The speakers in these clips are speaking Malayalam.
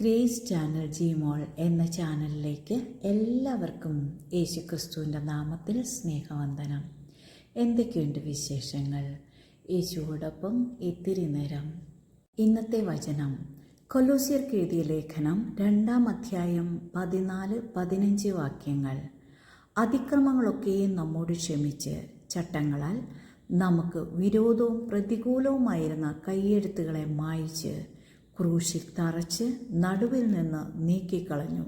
ഗ്രേസ് ചാനൽ ജിമോൾ എന്ന ചാനലിലേക്ക് എല്ലാവർക്കും യേശുക്രിസ്തുവിന്റെ നാമത്തിൽ സ്നേഹവന്ദനം. എന്തൊക്കെയുണ്ട് വിശേഷങ്ങൾ? യേശുവോടൊപ്പം ഇത്തിരി നേരം. ഇന്നത്തെ വചനം കൊലോസിയർക്ക് എഴുതിയ ലേഖനം രണ്ടാം അധ്യായം പതിനാല് പതിനഞ്ച് വാക്യങ്ങൾ. അതിക്രമങ്ങളൊക്കെയും നമ്മോട് ക്ഷമിച്ച് ചട്ടങ്ങളാൽ നമുക്ക് വിരോധവും പ്രതികൂലവുമായിരുന്ന കൈയെഴുത്തുകളെ മായ്ച്ച് ക്രൂശിൽ തറച്ച് നടുവിൽ നിന്ന് നീക്കിക്കളഞ്ഞു.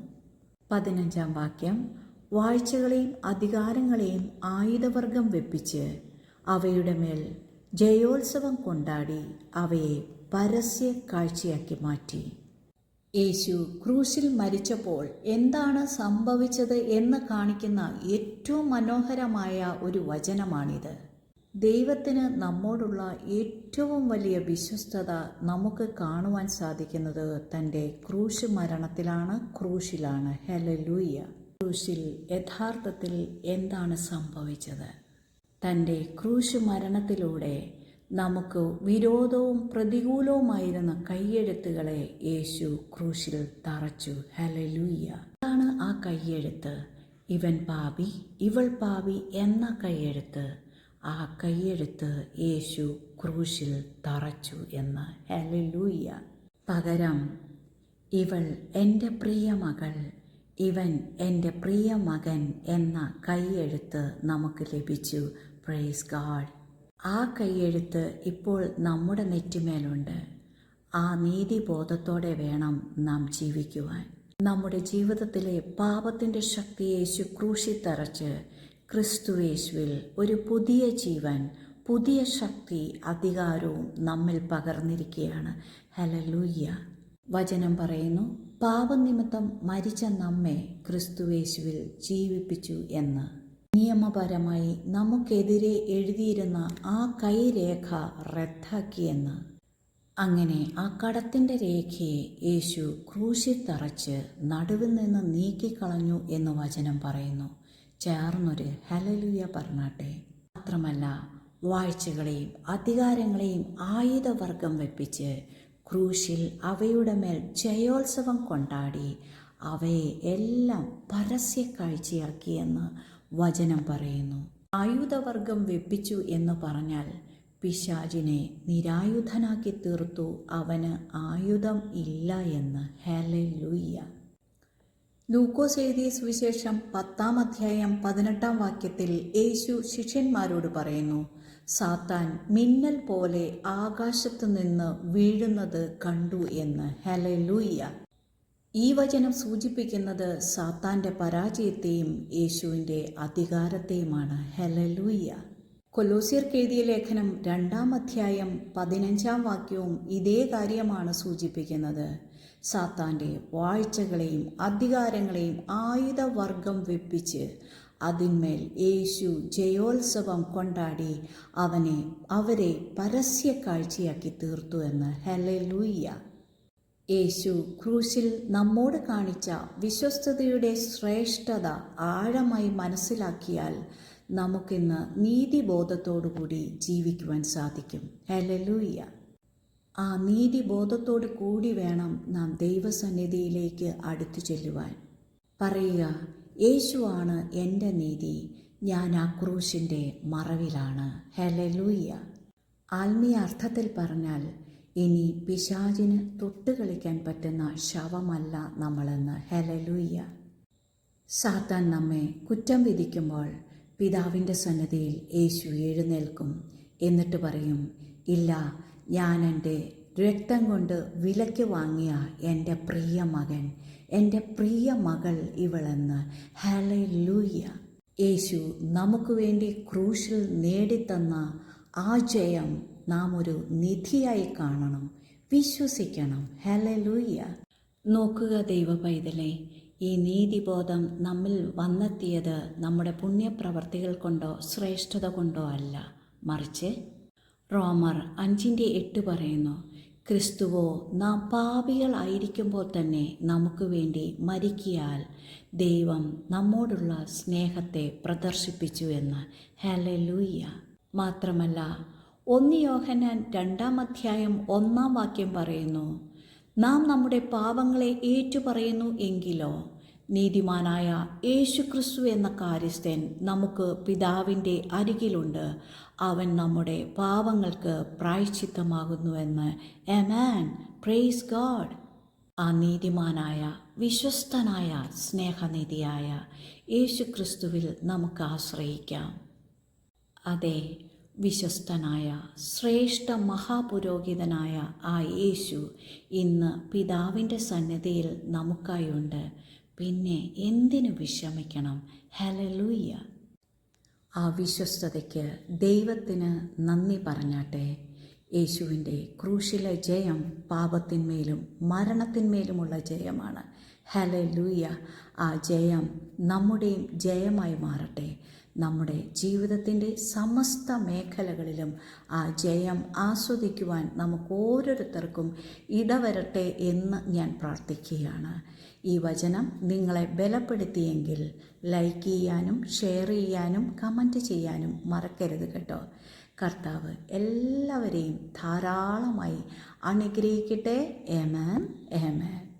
പതിനഞ്ചാം വാക്യം വാഴ്ചകളെയും അധികാരങ്ങളെയും ആയുധവർഗം വെപ്പിച്ച് അവയുടെ മേൽ ജയോത്സവം കൊണ്ടാടി അവയെ പരസ്യ കാഴ്ചയാക്കി മാറ്റി. യേശു ക്രൂശിൽ മരിച്ചപ്പോൾ എന്താണ് സംഭവിച്ചത് എന്ന് കാണിക്കുന്ന ഏറ്റവും മനോഹരമായ ഒരു വചനമാണിത്. ദൈവത്തിന് നമ്മോടുള്ള ഏറ്റവും വലിയ വിശ്വസ്തത നമുക്ക് കാണുവാൻ സാധിക്കുന്നത് തന്റെ ക്രൂശ് മരണത്തിലാണ് ക്രൂശിലാണ്. ഹെലലൂയ ക്രൂശിൽ യഥാർത്ഥത്തിൽ എന്താണ് സംഭവിച്ചത്? തന്റെ ക്രൂശ് മരണത്തിലൂടെ നമുക്ക് വിരോധവും പ്രതികൂലവുമായിരുന്ന കയ്യെഴുത്തുകളെ യേശു ക്രൂശിൽ തറച്ചു. ഹലലൂയ അതാണ് ആ കയ്യെഴുത്ത്. ഇവൻ പാപി ഇവൾ പാപി എന്ന കൈയെഴുത്ത് ആ കൈയെടുത്ത് യേശു ക്രൂശിൽ തറച്ചു എന്ന്. ഹലലൂയ പകരം ഇവൾ എന്റെ പ്രിയ മകൾ ഇവൻ എന്റെ പ്രിയ മകൻ എന്ന കൈയെഴുത്ത് നമുക്ക് ലഭിച്ചു. പ്രൈസ് ഗാഡ് ആ കൈയെഴുത്ത് ഇപ്പോൾ നമ്മുടെ നെറ്റിമേലുണ്ട്. ആ നീതിബോധത്തോടെ വേണം നാം ജീവിക്കുവാൻ. നമ്മുടെ ജീവിതത്തിലെ പാപത്തിന്റെ ശക്തിയെ യേശു ക്രൂശി തറച്ച് ക്രിസ്തുവേശുവിൽ ഒരു പുതിയ ജീവൻ പുതിയ ശക്തി അധികാരവും നമ്മിൽ പകർന്നിരിക്കുകയാണ്. ഹലലൂയ്യ വചനം പറയുന്നു പാപനിമിത്തം മരിച്ച നമ്മെ ക്രിസ്തുവേശുവിൽ ജീവിപ്പിച്ചു എന്ന്. നിയമപരമായി നമുക്കെതിരെ എഴുതിയിരുന്ന ആ കൈരേഖ റദ്ദാക്കിയെന്ന് അങ്ങനെ ആ കടത്തിന്റെ രേഖയെ യേശു ക്രൂശിൽ തറച്ച് നടുവിൽ നിന്ന് നീക്കിക്കളഞ്ഞു എന്ന് വചനം പറയുന്നു. ചേർന്നൊരു ഹലലുയ പറഞ്ഞാട്ടെ. മാത്രമല്ല വാഴ്ചകളെയും അധികാരങ്ങളെയും ആയുധവർഗം വെപ്പിച്ച് ക്രൂശിൽ അവയുടെ മേൽ ജയോത്സവം കൊണ്ടാടി അവയെ എല്ലാം പരസ്യ കാഴ്ചയാക്കിയെന്ന് വചനം പറയുന്നു. ആയുധവർഗം വെപ്പിച്ചു എന്ന് പറഞ്ഞാൽ പിശാചിനെ നിരായുധനാക്കി തീർത്തു. അവന് ആയുധം ഇല്ല എന്ന് ഹെലലുയ്യ ലൂക്കോസ് എഴുതിയ സുവിശേഷം പത്താം അധ്യായം പതിനെട്ടാം വാക്യത്തിൽ യേശു ശിഷ്യന്മാരോട് പറയുന്നു സാത്താൻ മിന്നൽ പോലെ ആകാശത്തു നിന്ന് വീഴുന്നത് കണ്ടു എന്ന്. ഹെലലൂയ്യ ഈ വചനം സൂചിപ്പിക്കുന്നത് സാത്താന്റെ പരാജയത്തെയും യേശുവിന്റെ അധികാരത്തെയുമാണ്. ഹെലലൂയ്യ കൊലോസിയർക്ക് എഴുതിയ ലേഖനം രണ്ടാം അധ്യായം പതിനഞ്ചാം വാക്യവും ഇതേ കാര്യമാണ് സൂചിപ്പിക്കുന്നത്. സാത്താന്റെ വാഴ്ചകളെയും അധികാരങ്ങളെയും ആയുധവർഗം വെപ്പിച്ച് അതിന്മേൽ യേശു ജയോത്സവം കൊണ്ടാടി അവനെ അവരെ പരസ്യ കാഴ്ചയാക്കി തീർത്തു എന്ന്. ഹെലലൂയ്യ യേശു ക്രൂശിൽ നമ്മോട് കാണിച്ച വിശ്വസ്തയുടെ ശ്രേഷ്ഠത ആഴമായി മനസ്സിലാക്കിയാൽ നമുക്കിന്ന് നീതിബോധത്തോടുകൂടി ജീവിക്കുവാൻ സാധിക്കും. ഹെലലൂയ്യ ആ നീതി നീതിബോധത്തോടു കൂടി വേണം നാം ദൈവസന്നിധിയിലേക്ക് അടുത്തു ചെല്ലുവാൻ. പറയുക യേശുവാണ് എന്റെ നീതി ഞാൻ ആ ക്രൂശിന്റെ മറവിലാണ്. ഹെലലൂയ്യ ആത്മീയ അർത്ഥത്തിൽ പറഞ്ഞാൽ ഇനി പിശാചിന് തൊട്ടുകളിക്കാൻ പറ്റുന്ന ശവമല്ല നമ്മളെന്ന്. ഹെലലൂയ്യ സാത്താൻ നമ്മെ കുറ്റം വിധിക്കുമ്പോൾ പിതാവിന്റെ സന്നദ്ധിയിൽ യേശു എഴുന്നേൽക്കും. എന്നിട്ട് പറയും ഇല്ല ഞാൻ എന്റെ രക്തം കൊണ്ട് വിലയ്ക്ക് വാങ്ങിയ എന്റെ പ്രിയ മകൻ എന്റെ പ്രിയ മകൾ ഇവളെന്ന്. ഹലലൂയ്യ യേശു നമുക്ക് വേണ്ടി ക്രൂശിൽ നേടിത്തന്ന ആ ജയം നാം ഒരു നിധിയായി കാണണം വിശ്വസിക്കണം. ഹലലൂയ്യ നോക്കുക ദൈവ പൈതലെ ഈ നീതിബോധം നമ്മിൽ വന്നെത്തിയത് നമ്മുടെ പുണ്യപ്രവർത്തികൾ കൊണ്ടോ ശ്രേഷ്ഠത കൊണ്ടോ അല്ല. മറിച്ച് റോമർ അഞ്ചിന്റെ എട്ട് പറയുന്നു ക്രിസ്തുവോ നാം പാപികളായിരിക്കുമ്പോൾ തന്നെ നമുക്ക് വേണ്ടി മരിക്കിയാൽ ദൈവം നമ്മോടുള്ള സ്നേഹത്തെ പ്രദർശിപ്പിച്ചു എന്ന്. ഹലലൂയ്യ മാത്രമല്ല ഒന്ന് യോഹനാൻ രണ്ടാം അധ്യായം ഒന്നാം വാക്യം പറയുന്നു നാം നമ്മുടെ പാപങ്ങളെ ഏറ്റുപറയുന്നു എങ്കിലോ നീതിമാനായ യേശുക്രിസ്തു എന്ന കാര്യസ്ഥൻ നമുക്ക് പിതാവിന്റെ അരികിലുണ്ട്. അവൻ നമ്മുടെ പാവങ്ങൾക്ക് പ്രായശ്ചിത്തമാകുന്നുവെന്ന്. എമാൻ പ്രേസ് ഗാഡ് ആ നീതിമാനായ വിശ്വസ്തനായ സ്നേഹനിധിയായ യേശുക്രിസ്തുവിൽ നമുക്ക് ആശ്രയിക്കാം. അതെ വിശ്വസ്തനായ ശ്രേഷ്ഠ മഹാപുരോഹിതനായ ആ യേശു ഇന്ന് പിതാവിന്റെ സന്നിധിയിൽ നമുക്കായുണ്ട്. പിന്നെ എന്തിനു വിഷമിക്കണം? ഹലലൂയ്യ ആ വിശ്വസ്തതയ്ക്ക് ദൈവത്തിന് നന്ദി പറഞ്ഞാട്ടെ. യേശുവിന്റെ ക്രൂശിലെ ജയം പാപത്തിന്മേലും മരണത്തിന്മേലുമുള്ള ജയമാണ്. ഹലലൂയ ആ ജയം നമ്മുടെയും ജയമായി മാറട്ടെ. നമ്മുടെ ജീവിതത്തിന്റെ സമസ്ത മേഖലകളിലും ആ ജയം ആസ്വദിക്കുവാൻ നമുക്ക് ഓരോരുത്തർക്കും ഇടവരട്ടെ എന്ന് ഞാൻ പ്രാർത്ഥിക്കുകയാണ്. ഈ വചനം നിങ്ങളെ ബലപ്പെടുത്തിയെങ്കിൽ ലൈക്ക് ചെയ്യാനും ഷെയർ ചെയ്യാനും കമന്റ് ചെയ്യാനും മറക്കരുത് കേട്ടോ. കർത്താവ് എല്ലാവരെയും ധാരാളമായി അനുഗ്രഹിക്കട്ടെ. എമാൻ ഏമേൻ